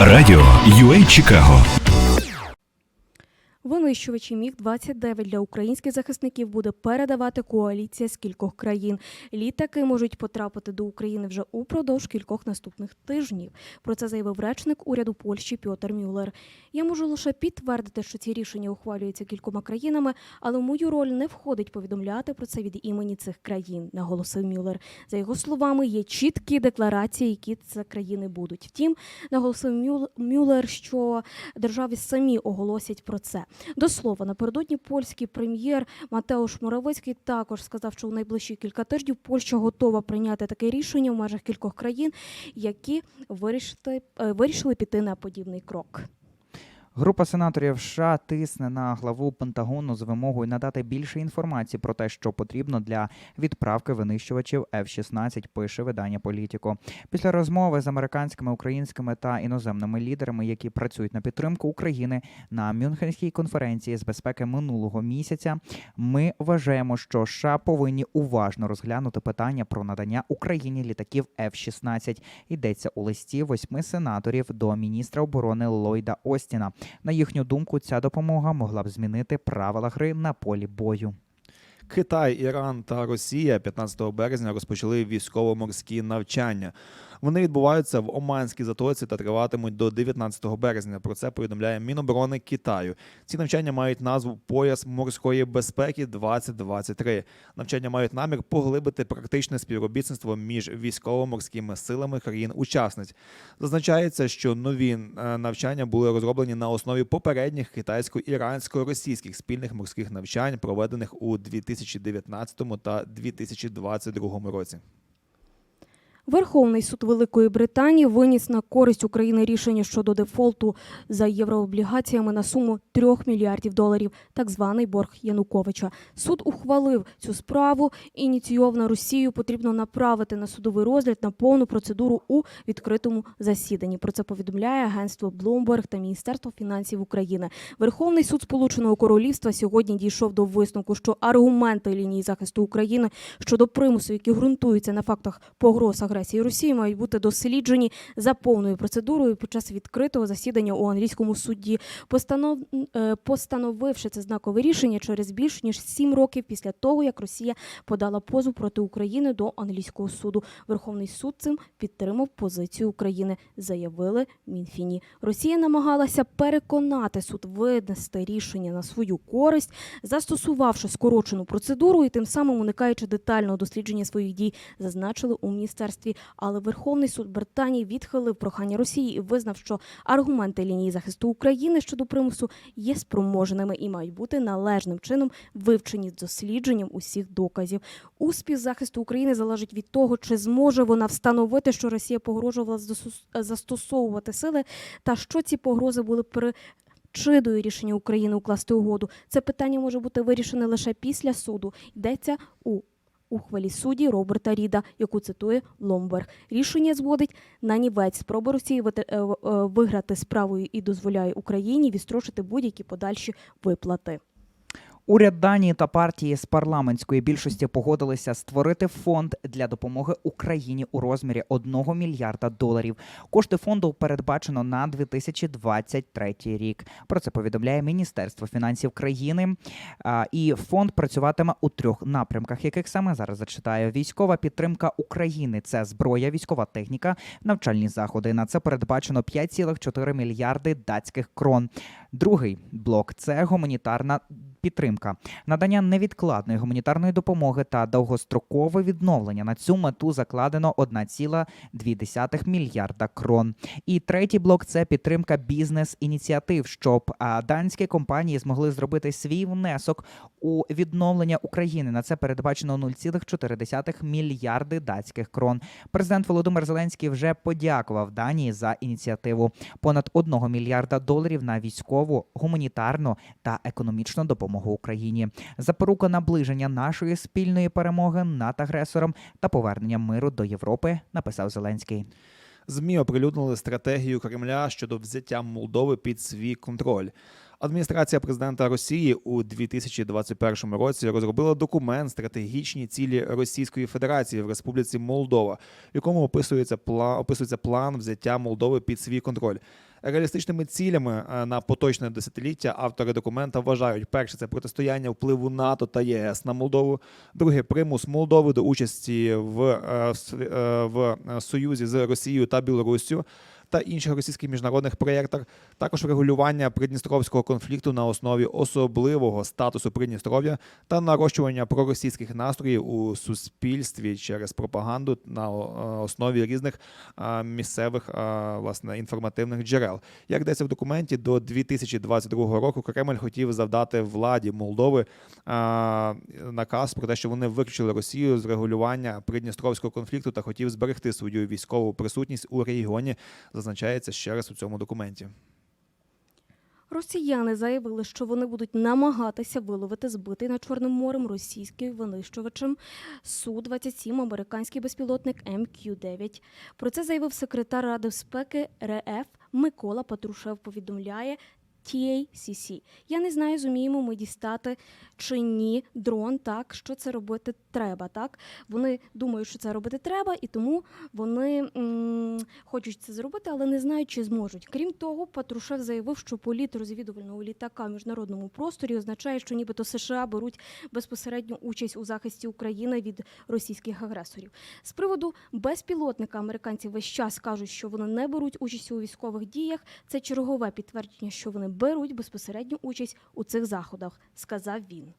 Радіо UA Чикаго Винищувачі міг 29 для українських захисників буде передавати коаліція з кількох країн. Літаки можуть потрапити до України вже упродовж кількох наступних тижнів. Про це заявив речник уряду Польщі Пьотер Мюллер. Я можу лише підтвердити, що ці рішення ухвалюються кількома країнами, але мою роль не входить повідомляти про це від імені цих країн, наголосив Мюллер. За його словами, є чіткі декларації, які це країни будуть. Втім, наголосив Мюл- Мюллер, що держави самі оголосять про це. До слова, напередодні польський прем'єр Матеуш Моровецький також сказав, що у найближчі кілька тижнів Польща готова прийняти таке рішення в межах кількох країн, які вирішити, е, вирішили піти на подібний крок. Група сенаторів США тисне на главу Пентагону з вимогою надати більше інформації про те, що потрібно для відправки винищувачів F-16, пише видання Політіко. Після розмови з американськими, українськими та іноземними лідерами, які працюють на підтримку України на Мюнхенській конференції з безпеки минулого місяця, ми вважаємо, що США повинні уважно розглянути питання про надання Україні літаків F-16. Йдеться у листі восьми сенаторів до міністра оборони Ллойда Остіна. На їхню думку, ця допомога могла б змінити правила гри на полі бою. Китай, Іран та Росія 15 березня розпочали військово-морські навчання. Вони відбуваються в Оманській затоці та триватимуть до 19 березня. Про це повідомляє Міноборони Китаю. Ці навчання мають назву Пояс морської безпеки 2023. Навчання мають намір поглибити практичне співробітництво між військово-морськими силами країн-учасниць. Зазначається, що нові е, навчання були розроблені на основі попередніх китайсько-ірансько-російських спільних морських навчань, проведених у 2019 та 2022 році. Верховний суд Великої Британії виніс на користь України рішення щодо дефолту за єврооблігаціями на суму 3 мільярдів доларів, так званий борг Януковича. Суд ухвалив цю справу. Ініційована Росією потрібно направити на судовий розгляд на повну процедуру у відкритому засіданні. Про це повідомляє агентство Bloomberg та Міністерство фінансів України. Верховний суд Сполученого Королівства сьогодні дійшов до висновку, що аргументи лінії захисту України щодо примусу, які ґрунтуються на фактах погроз агресії Росії, мають бути досліджені за повною процедурою під час відкритого засідання у англійському суді. Постанов... е, Постановивши це знакове рішення через більш ніж сім років після того, як Росія подала позов проти України до англійського суду. Верховний суд цим підтримав позицію України, заявили Мінфіні. Росія намагалася переконати суд винести рішення на свою користь, застосувавши скорочену процедуру і тим самим уникаючи детального дослідження своїх дій, зазначили у міністерстві. Але Верховний суд Британії відхилив прохання Росії і визнав, що аргументи лінії захисту України щодо примусу є спроможними і мають бути належним чином вивчені дослідженням усіх доказів. Успіх захисту України залежить від того, чи зможе вона встановити, що Росія погрожувала застос- застосовувати сили, та що ці погрози були при причиною рішення України укласти угоду. Це питання може бути вирішене лише після суду. Йдеться у ухвалі судді Роберта Ріда, яку цитує Ломберг. Рішення зводить на нівець спроби Росії е, е, виграти справою і дозволяє Україні відстрочити будь-які подальші виплати. Уряд Данії та партії з парламентської більшості погодилися створити фонд для допомоги Україні у розмірі 1 мільярда доларів. Кошти фонду передбачено на 2023 рік. Про це повідомляє Міністерство фінансів країни. І фонд працюватиме у трьох напрямках, яких саме зараз зачитаю: військова підтримка України це зброя, військова техніка, навчальні заходи. На це передбачено 5,4 мільярди датських крон. Другий блок це гуманітарна підтримка, надання невідкладної гуманітарної допомоги та довгострокове відновлення. На цю мету закладено 1,2 мільярда крон. І третій блок це підтримка бізнес-ініціатив, щоб данські компанії змогли зробити свій внесок у відновлення України. На це передбачено 0,4 мільярди датських крон. Президент Володимир Зеленський вже подякував Данії за ініціативу понад 1 мільярда доларів на військову, гуманітарну та економічну допомогу Україні. Запорука наближення нашої спільної перемоги над агресором та повернення миру до Європи, написав Зеленський. ЗМІ оприлюднили стратегію Кремля щодо взяття Молдови під свій контроль. Адміністрація президента Росії у 2021 році розробила документ стратегічні цілі Російської Федерації в Республіці Молдова, в якому описується план, описується план взяття Молдови під свій контроль. Реалістичними цілями е, на поточне десятиліття автори документа вважають: перше це протистояння впливу НАТО та ЄС на Молдову, друге примус Молдови до участі в, е, в е, в союзі з Росією та Білоруссю та інших російських міжнародних проєктах, також врегулювання придністровського конфлікту на основі особливого статусу Придністров'я та нарощування проросійських настроїв у суспільстві через пропаганду на е, основі різних е, місцевих е, власне інформативних джерел. Як йдеться в документі, до 2022 року Кремль хотів завдати владі Молдови наказ про те, що вони виключили Росію з регулювання придністровського конфлікту та хотів зберегти свою військову присутність у регіоні. Зазначається ще раз у цьому документі. Росіяни заявили, що вони будуть намагатися виловити збитий над Чорним морем російським винищувачем Су-27 американський безпілотник МК-9. Про це заявив секретар Ради безпеки РФ Микола Патрушев. Повідомляє TACC. Я не знаю, зуміємо ми дістати чи ні дрон, так що це робити треба. Так вони думають, що це робити треба, і тому вони м, хочуть це зробити, але не знають, чи зможуть. Крім того, Патрушев заявив, що політ розвідувального літака в міжнародному просторі означає, що нібито США беруть безпосередню участь у захисті України від російських агресорів. З приводу безпілотника американці весь час кажуть, що вони не беруть участь у військових діях. Це чергове підтвердження, що вони беруть безпосередню участь у цих заходах, сказав він.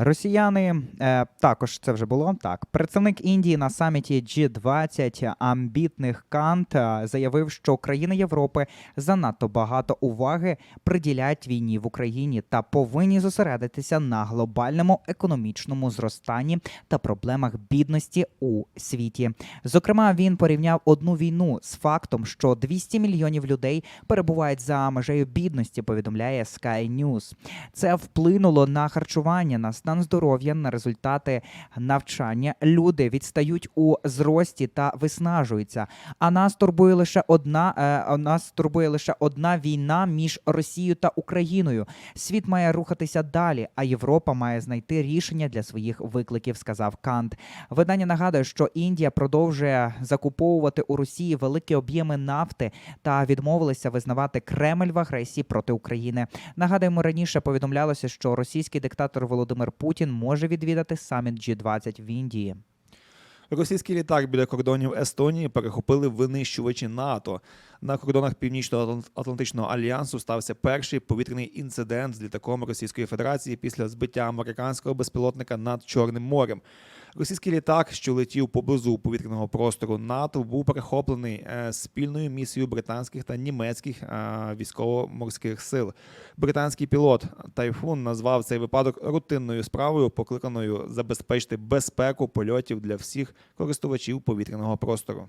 Росіяни е, також це вже було так. Представник Індії на саміті G20 амбітних Кант е, заявив, що країни Європи занадто багато уваги приділяють війні в Україні та повинні зосередитися на глобальному економічному зростанні та проблемах бідності у світі. Зокрема, він порівняв одну війну з фактом, що 200 мільйонів людей перебувають за межею бідності. Повідомляє Sky News. Це вплинуло на харчування, на стан здоров'я, на результати навчання. Люди відстають у зрості та виснажуються. А нас турбує лише одна е, а нас турбує лише одна війна між Росією та Україною. Світ має рухатися далі, а Європа має знайти рішення для своїх викликів, сказав Кант. Видання нагадує, що Індія продовжує закуповувати у Росії великі об'єми нафти та відмовилася визнавати Кремль в агресії проти України. Нагадуємо, раніше повідомлялося, що російський диктатор Володимир Путін може відвідати саміт G20 в Індії. Російський літак біля кордонів Естонії перехопили винищувачі НАТО. На кордонах Північно-Атлантичного альянсу стався перший повітряний інцидент з літаком Російської Федерації після збиття американського безпілотника над Чорним морем. Російський літак, що летів поблизу повітряного простору НАТО, був перехоплений е, спільною місією британських та німецьких е, військово-морських сил. Британський пілот Тайфун назвав цей випадок рутинною справою, покликаною забезпечити безпеку польотів для всіх користувачів повітряного простору.